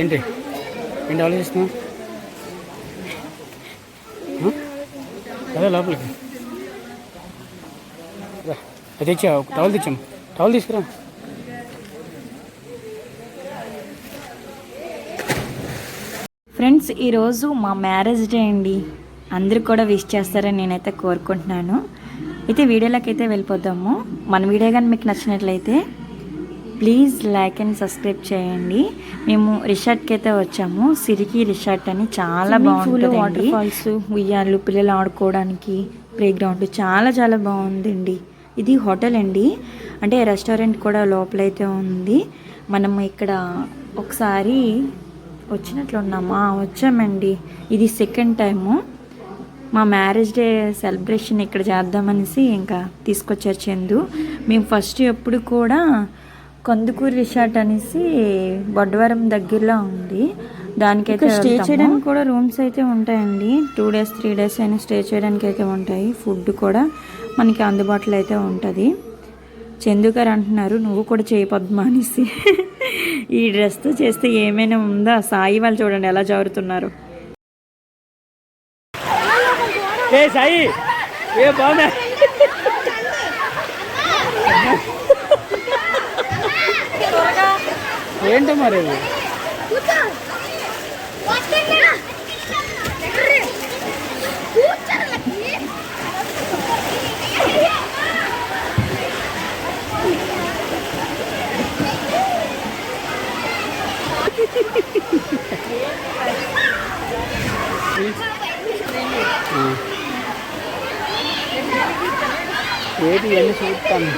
ఏంటి? ఏంటి ఆలోచిస్తున్నావు అదే లోపలికి. అది తెచ్చా ఒక టవల్ తెచ్చాము. టవల్ తీసుకురా. ఫ్రెండ్స్ ఈరోజు మా మ్యారేజ్ డే అండి. అందరు కూడా విష్ చేస్తారని నేనైతే కోరుకుంటున్నాను. అయితే వీడియోలోకి అయితే వెళ్ళిపోదాము. మన వీడియో కానీ మీకు నచ్చినట్లయితే ప్లీజ్ లైక్ అండ్ సబ్స్క్రైబ్ చేయండి. మేము రిసార్ట్కి అయితే వచ్చాము. సిరికి రిసార్ట్ అని చాలా బాగుంటుంది వాటర్ ఫాల్స్ ఉయ్యాలు పిల్లలు ఆడుకోవడానికి ప్లే గ్రౌండ్ చాలా చాలా బాగుందండి. ఇది హోటల్ అండి. అంటే రెస్టారెంట్ కూడా లోపలైతే ఉంది. మనం ఇక్కడ ఒకసారి వచ్చినట్లు ఉన్నామా. వచ్చామండి. ఇది సెకండ్ టైము మా మ్యారేజ్ డే సెలబ్రేషన్ ఇక్కడ చేద్దామనేసి ఇంకా తీసుకొచ్చారు చందు. మేము ఫస్ట్ ఎప్పుడు కూడా కందుకూరు రిసార్ట్ అనేసి బొడ్డవరం దగ్గరలో ఉంది. దానికైతే స్టే చేయడానికి కూడా రూమ్స్ అయితే ఉంటాయండి. టూ డేస్ త్రీ డేస్ అయినా స్టే చేయడానికి అయితే ఉంటాయి. ఫుడ్ కూడా మనకి అందుబాటులో అయితే ఉంటుంది. చందు గారు అంటున్నారు నువ్వు కూడా చేయి పద్మ అనేసి. ఈ డ్రెస్తో చేస్తే ఏమైనా ఉందా? సాయి వాళ్ళు చూడండి ఎలా జారుతున్నారు. ఏ సాయి ఏ బాగుందా ఏంటో మరి? ఏంటి ఇవన్నీ చూస్తాను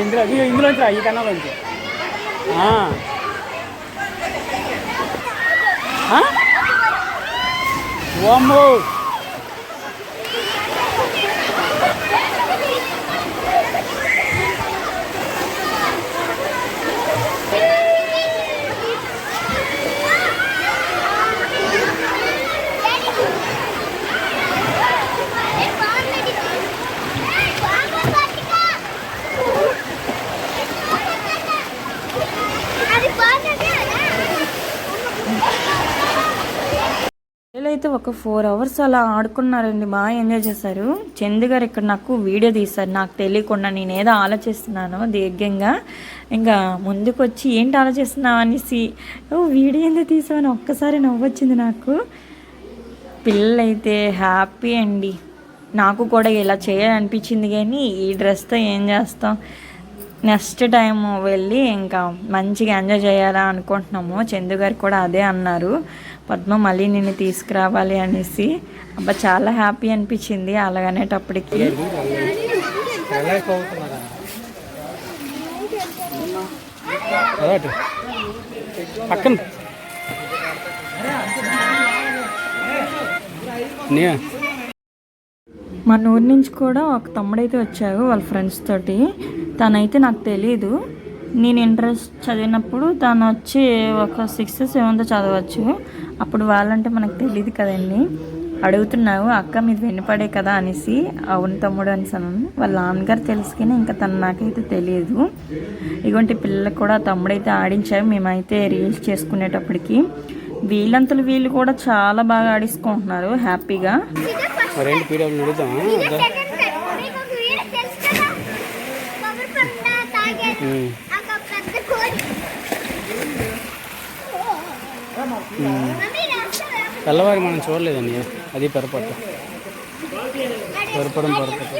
ఇందులో ఇదిగో ఇందులోంచి రా, ఈ కన్నాలోంచి ఆ. ఒక ఫోర్ అవర్స్ అలా ఆడుకున్నారండి. బాగా ఎంజాయ్ చేశారు. చందు గారు ఇక్కడ నాకు వీడియో తీశారు. నాకు తెలియకుండా నేను ఏదో ఆలోచిస్తున్నాను దీర్ఘంగా. ఇంకా ముందుకు వచ్చి ఏంటి ఆలోచిస్తున్నావు అనేసి? ఓ వీడియో ఎందుకు తీసామని ఒక్కసారి నవ్వొచ్చింది నాకు. పిల్లలైతే హ్యాపీ అండి. నాకు కూడా ఇలా చేయాలనిపించింది కానీ ఈ డ్రెస్తో ఏం చేస్తాం? నెక్స్ట్ టైం వెళ్ళి ఇంకా మంచిగా ఎంజాయ్ చేయాలా అనుకుంటున్నాము. చందు గారు కూడా అదే అన్నారు. పద్మ మళ్ళీ నిన్ను తీసుకురావాలి అనేసి. అబ్బా చాలా హ్యాపీ అనిపించింది అలాగనేటప్పటికి. పక్కన. నీ. మన ఊరి నుంచి కూడా ఒక తమ్ముడైతే వచ్చారు వాళ్ళ ఫ్రెండ్స్ తోటి. తనైతే నాకు తెలియదు నేను ఇంట్రెస్ట్ చదివినప్పుడు తను వచ్చి ఒక సిక్స్త్ సెవెంత్ చదవచ్చు. అప్పుడు వాళ్ళంటే మనకు తెలియదు కదండి. అడుగుతున్నావు అక్క మీది వినపడే కదా అనేసి అవును తమ్ముడు అనేసి అన్నాను. వాళ్ళ నాన్నగారు తెలుసుకుని ఇంకా తను నాకైతే తెలియదు. ఇటువంటి పిల్లలకు కూడా తమ్ముడైతే ఆడించారు. మేమైతే రీల్స్ చేసుకునేటప్పటికి వీళ్ళంతలు వీళ్ళు కూడా చాలా బాగా ఆడించుకుంటున్నారు హ్యాపీగా. మరేంటి తెల్లవారి మనం చూడలేదండి. అది పొరపాటు. పొరపడం పొరపాటు.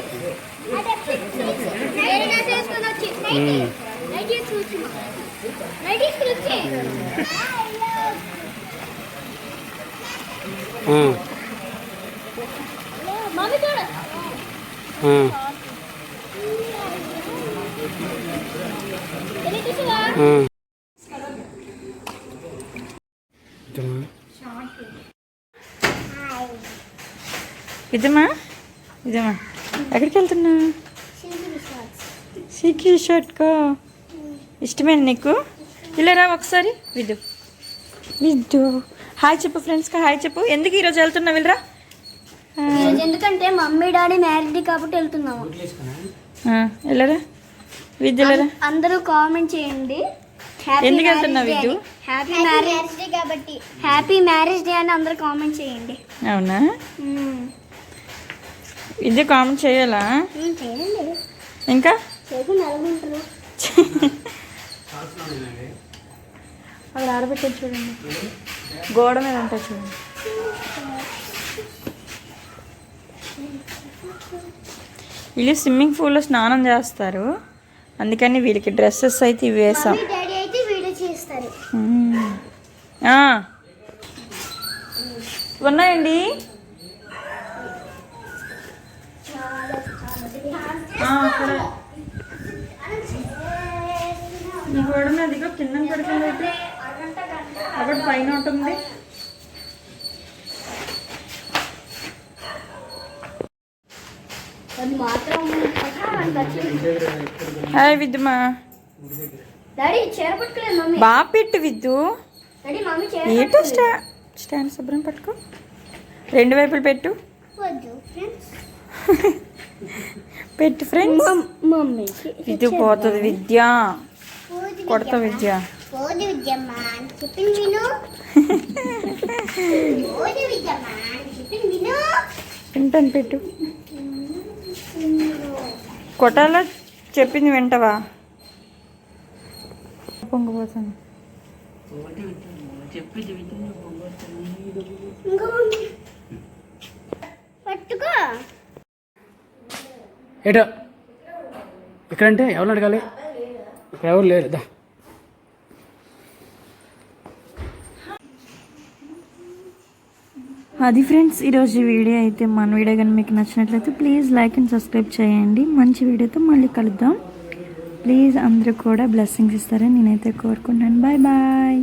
ఆ, ఆ. ఆ. ఇదమ్మా. ఇదమ్మా ఇదమ్మా ఎక్కడికి వెళ్తున్నా సిక్కి షర్ట్కో? ఇష్టమైన నీకు? ఇలా రా ఒకసారి. విద్దు విద్దు హాయ్ చెప్పు ఫ్రెండ్స్కి హాయ్ చెప్పు. ఎందుకు ఈరోజు వెళ్తున్నావు? వెళ్ళరా. ఎందుకంటే మమ్మీ డాడీ మ్యారేజ్ డే కాబట్టి వెళ్తున్నాము. వెళ్ళరా. విద్యలరా అందరూ కామెంట్ చేయండి. ఎందుకు వెళ్తున్నావు విద్యు? హ్యాపీ మ్యారేజ్ డే కాబట్టి. హ్యాపీ మ్యారేజ్ డే అని అందరూ కామెంట్ చేయండి. అవునా? విద్య కామెంట్ చేయాలా? ఇంకా? అక్కడ ఆడబెట్టేది చూడండి. గోడ మీద ఉంటాయి చూడండి. వీళ్ళు స్విమ్మింగ్ పూల్లో స్నానం చేస్తారు. అందుకని వీళ్ళకి డ్రెస్సెస్ అయితే ఇవి వేసాం. ఉన్నాయండి? ఈ గోడ ఇదిగో కింద పడుతుంది అయితే అక్కడ పైన ఉంటుంది. హాయ్ విద్యుమా? బాగా పెట్టు విద్దు ఏటో స్టా స్టాండ్ శుభ్రం పట్టుకో. రెండు వైపులు పెట్టు. పెట్టు ఫ్రెండ్స్ మమ్మీ విద్యు పోతుంది విద్య. కొడతా విద్య చెప్పింది చెప్పింది వింటాను పెట్టు. కొట్టాలా? చెప్పింది వింటవా? పొంగిపోతాను ఇంకో పట్టుకో ఏటో? ఇక్కడంటే ఎవరు అడగాలి? ఇక్కడ ఎవరు లేరు. దా. అది ఫ్రెండ్స్ ఈరోజు వీడియో అయితే మన వీడియో కానీ మీకు నచ్చినట్లయితే ప్లీజ్ లైక్ అండ్ సబ్స్క్రైబ్ చేయండి. మంచి వీడియోతో మళ్ళీ కలుద్దాం. ప్లీజ్ అందరూ కూడా బ్లెస్సింగ్స్ ఇస్తారని నేనైతే కోరుకుంటాను బాయ్ బాయ్.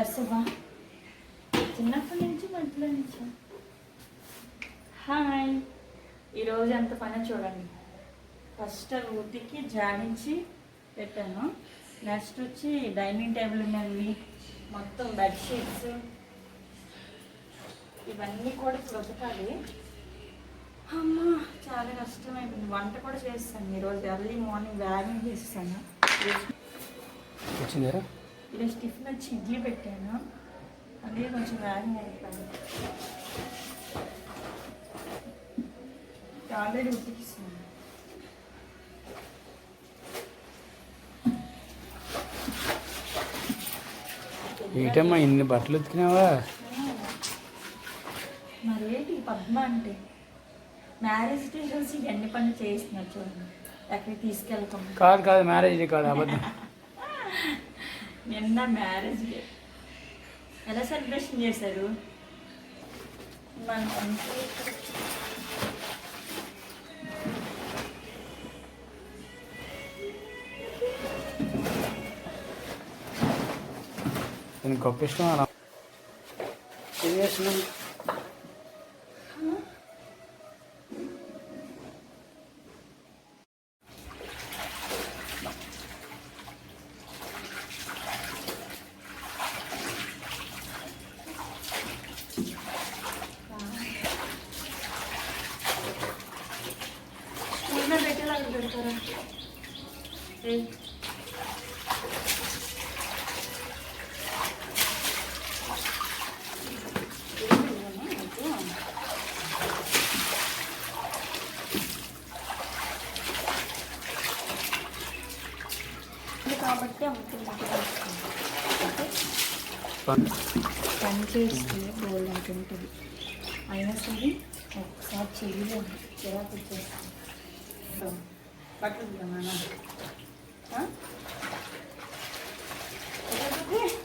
బ్రష్ చిన్నప్పటి నుంచి మంచిలో నుంచి. హాయ్ ఈరోజు ఎంత పని చూడండి. ఫస్ట్ ఉతికి జాడించి పెట్టాను. నెక్స్ట్ వచ్చి డైనింగ్ టేబుల్ ఉందండి మొత్తం బెడ్షీట్స్ ఇవన్నీ కూడా ఇప్పుడు ఉతకాలి. అమ్మా చాలా కష్టమైంది. వంట కూడా చేస్తాను ఈరోజు. ఎర్లీ మార్నింగ్ వ్యాగింగ్ చేస్తాను. వచ్చిందా? ఈరోజు టిఫిన్ వచ్చి ఇడ్లీ పెట్టాను. అదే కొంచెం వ్యాగింగ్ అయిపోయింది ఆల్రెడీ ఉతికిస్తున్నాను ఏటమ్మా ఇన్ని బట్టలు ఉతికినావా? మరేంటి పద్మ అంటే? మ్యారేజ్ డే రోజు ఎన్ని పనులు చేస్తున్నారు చూడండి. ఎక్కడికి తీసుకెళ్తాం కాదు కాదు మ్యారేజ్ కాదు అబద్ధం. నిన్న మ్యారేజ్ డే ఎలా సెలబ్రేషన్ చేశారు? మన నేను గొప్ప ఇష్టం అలా ఏం చేస్తున్నాం పని చేస్తే బోల్ అంటుంటుంది అయినా సరే ఒకసారి చేయలేము చిరాకు వచ్చేస్తాను బట్టలు నాన్న